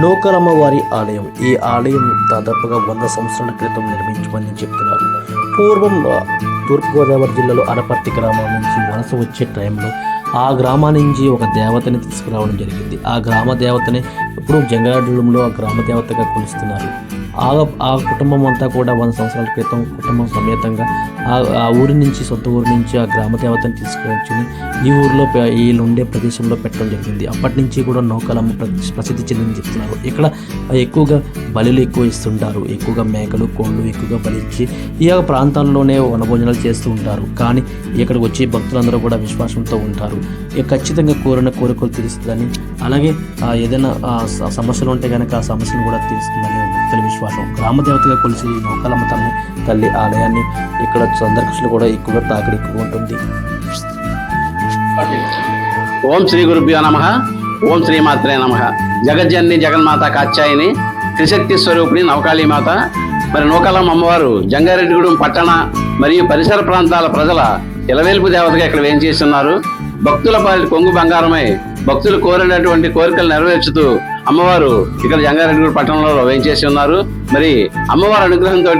నూకలమ్మ వారి ఆలయం. ఈ ఆలయం దాదాపుగా వంద సంవత్సరాల క్రితం నిర్మించమని చెప్తున్నారు. పూర్వం తూర్పుగోదావరి జిల్లాలో అనపర్తి గ్రామం నుంచి వలస వచ్చే టైంలో ఆ గ్రామా నుంచి ఒక దేవతని తీసుకురావడం జరిగింది. ఆ గ్రామ దేవతని ఇప్పుడు జంగారెడ్డిలో ఆ గ్రామ దేవతగా కొలుస్తున్నారు. ఆ ఆ కుటుంబం అంతా కూడా వంద సంవత్సరాల క్రితం కుటుంబం సమేతంగా ఆ ఆ ఊరి నుంచి సొంత ఊరి నుంచి ఆ గ్రామ దేవతను తీసుకువచ్చి ఈ ఊరిలో వీళ్ళు ఉండే ప్రదేశంలో పెట్టడం జరిగింది. అప్పటి నుంచి కూడా నౌకలమ్మ ప్ర- ప్రసిద్ధి చెందిందని చెప్తున్నారు. ఇక్కడ ఎక్కువగా బలులు ఎక్కువ ఇస్తుంటారు. ఎక్కువగా మేకలు కోళ్ళు ఎక్కువగా బలిచ్చి ఈ యొక్క ప్రాంతాల్లోనే వనభోజనాలు చేస్తూ ఉంటారు. కానీ ఇక్కడికి వచ్చి భక్తులందరూ కూడా విశ్వాసంతో ఉంటారు. ఇక ఖచ్చితంగా కోరిన కోరికలు తీరుస్తుందని అలాగే ఏదైనా సమస్యలు ఉంటే కనుక ఆ సమస్యను కూడా తీరుస్తుందని భక్తుల విశ్వాసం విశ్వాసం గ్రామదేవతగా కొలిసి ఈ నౌకలమ్మ తల్లి తల్లి ఆలయాన్ని ఇక్కడ సందర్శకులు కూడా ఎక్కువగా తాకిడి ఎక్కువ ఉంటుంది. ఓం శ్రీ గురుభ్యో నమ. ఓం శ్రీ మాత్రే నమ. జగజ్జన్ని జగన్మాత కాత్యాయిని త్రిశక్తి స్వరూపిణి నవకాళీ మాత. మరి నూకాలమ్మ అమ్మవారు జంగారెడ్డిగూడెం పట్టణ మరియు పరిసర ప్రాంతాల ప్రజల ఇలవేల్పు దేవతగా ఇక్కడ వేయించేస్తున్నారు భక్తుల పాలి కొంగు బంగారమై భక్తులు కోరినటువంటి కోరికలు నెరవేర్చుతూ అమ్మవారు ఇక్కడ జంగారెడ్డిగూడెం పట్టణంలో వేయించేసి ఉన్నారు. మరి అమ్మవారి అనుగ్రహంతో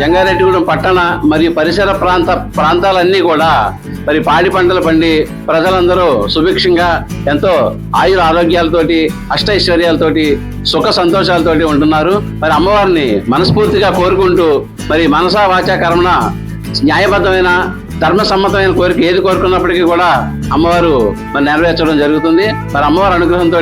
జంగారెడ్డిగూడెం పట్టణ మరియు పరిసర ప్రాంత ప్రాంతాలన్నీ కూడా మరి పాడి పంటలు పండి ప్రజలందరూ సుభిక్షంగా ఎంతో ఆయుర ఆరోగ్యాలతోటి అష్టైశ్వర్యాలతోటి సుఖ సంతోషాలతోటి ఉంటున్నారు. మరి అమ్మవారిని మనస్ఫూర్తిగా కోరుకుంటూ మరి మనసా వాచా కర్మణ న్యాయబద్ధమైన ధర్మ సమ్మతమైన కోరిక ఏది కోరుకున్నప్పటికీ కూడా అమ్మవారు మరి నెరవేర్చడం జరుగుతుంది. మరి అమ్మవారి అనుగ్రహంతో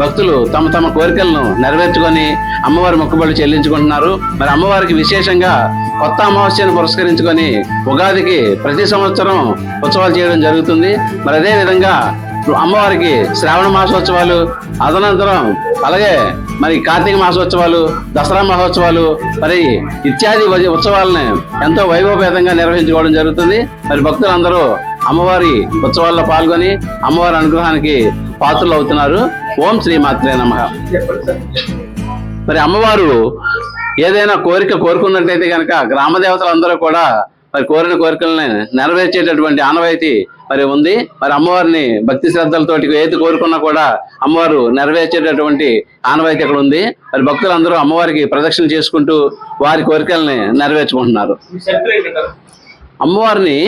భక్తులు తమ తమ కోరికలను నెరవేర్చుకొని అమ్మవారి మొక్కుబడులు చెల్లించుకుంటున్నారు. మరి అమ్మవారికి విశేషంగా కొత్త అమావాస్యను పురస్కరించుకొని ఉగాదికి ప్రతి సంవత్సరం ఉత్సవాలు చేయడం జరుగుతుంది. మరి అదే విధంగా అమ్మవారికి శ్రావణ మాసోత్సవాలు అదనంతరం అలాగే మరి కార్తీక మాసోత్సవాలు దసరా మహోత్సవాలు మరి ఇత్యాది ఉత్సవాలను ఎంతో వైభవపేతంగా నిర్వహించుకోవడం జరుగుతుంది. మరి భక్తులందరూ అమ్మవారి ఉత్సవాల్లో పాల్గొని అమ్మవారి అనుగ్రహానికి పాత్రలు అవుతున్నారు. ఓం శ్రీ మాత్రే నమ. మరి అమ్మవారు ఏదైనా కోరిక కోరుకున్నట్టయితే కనుక గ్రామ దేవతలందరూ కూడా మరి కోరిన కోరికల్ని నెరవేర్చేటటువంటి ఆనవాయితీ మరి ఉంది. మరి అమ్మవారిని భక్తి శ్రద్ధలతోటి ఏది కోరుకున్నా కూడా అమ్మవారు నెరవేర్చేటటువంటి ఆనవాయితీ అక్కడ ఉంది. మరి భక్తులందరూ అమ్మవారికి ప్రదక్షిణ చేసుకుంటూ వారి కోరికల్ని నెరవేర్చుకుంటున్నారు. అమ్మవారిని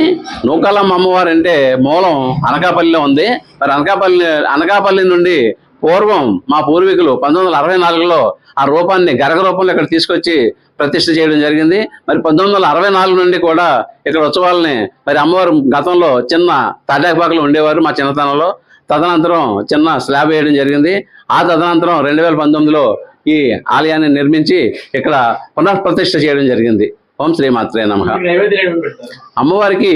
నూకాలమ్మ అమ్మవారు అంటే మూలం అనకాపల్లిలో ఉంది. మరి అనకాపల్లి అనకాపల్లి నుండి పూర్వం మా పూర్వీకులు పంతొమ్మిది వందల అరవై నాలుగులో ఆ రూపాన్ని గరగ రూపంలో ఇక్కడ తీసుకొచ్చి ప్రతిష్ఠ చేయడం జరిగింది. మరి పంతొమ్మిది వందల అరవై నాలుగు నుండి కూడా ఇక్కడ ఉత్సవాలని మరి అమ్మవారు గతంలో చిన్న తాటాకుపాకలు ఉండేవారు మా చిన్నతనంలో. తదనంతరం చిన్న స్లాబ్ వేయడం జరిగింది. ఆ తదనంతరం రెండు వేల పంతొమ్మిదిలో ఈ ఆలయాన్ని నిర్మించి ఇక్కడ పునఃప్రతిష్ఠ చేయడం జరిగింది. ఓం శ్రీమాత్రే నమః. అమ్మవారికి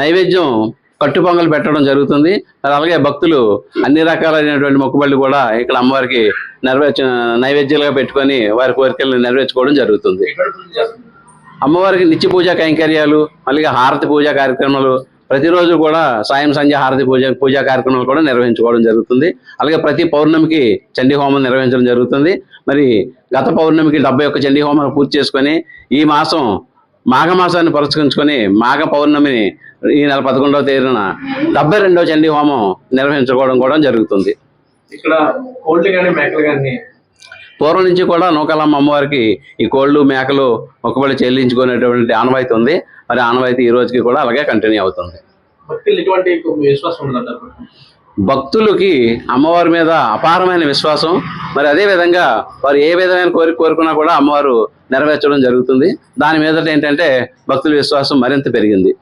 నైవేద్యం కట్టుపొంగలు పెట్టడం జరుగుతుంది. అలాగే భక్తులు అన్ని రకాలైనటువంటి మొక్కుబళ్ళు కూడా ఇక్కడ అమ్మవారికి నెరవేర్చ నైవేద్యాలుగా పెట్టుకొని వారి కోరికలను నెరవేర్చుకోవడం జరుగుతుంది. అమ్మవారికి నిత్య పూజా కైంకర్యాలు అలాగే హారతి పూజా కార్యక్రమాలు ప్రతిరోజు కూడా సాయం సంధ్య హారతి పూజ పూజా కార్యక్రమాలు కూడా నిర్వహించుకోవడం జరుగుతుంది. అలాగే ప్రతి పౌర్ణమికి చండీ హోమం నిర్వహించడం జరుగుతుంది. మరి గత పౌర్ణమికి డెబ్బై ఒక్క చండీ హోమం పూర్తి చేసుకొని ఈ మాసం మాఘ మాసాన్ని పురస్కరించుకొని మాఘ పౌర్ణమిని ఈ నెల పదకొండవ తేదీన డెబ్బై రెండవ చండీ హోమం నిర్వహించుకోవడం కూడా జరుగుతుంది. ఇక్కడ కోళ్ళు కానీ మేకలు కానీ పూర్వం నుంచి కూడా నూకాలమ్మ అమ్మవారికి ఈ కోళ్ళు మేకలు మొక్కుబడి చెల్లించుకునేటువంటి ఆనవాయితీ ఉంది. మరి ఆనవాయితీ ఈ రోజుకి కూడా అలాగే కంటిన్యూ అవుతుంది. భక్తులు ఎటువంటి విశ్వాసం భక్తులకి అమ్మవారి మీద అపారమైన విశ్వాసం. మరి అదే విధంగా వారు ఏ విధమైన కోరిక కోరుకున్నా కూడా అమ్మవారు నెరవేర్చడం జరుగుతుంది. దాని మీద ఏంటంటే భక్తుల విశ్వాసం మరింత పెరిగింది.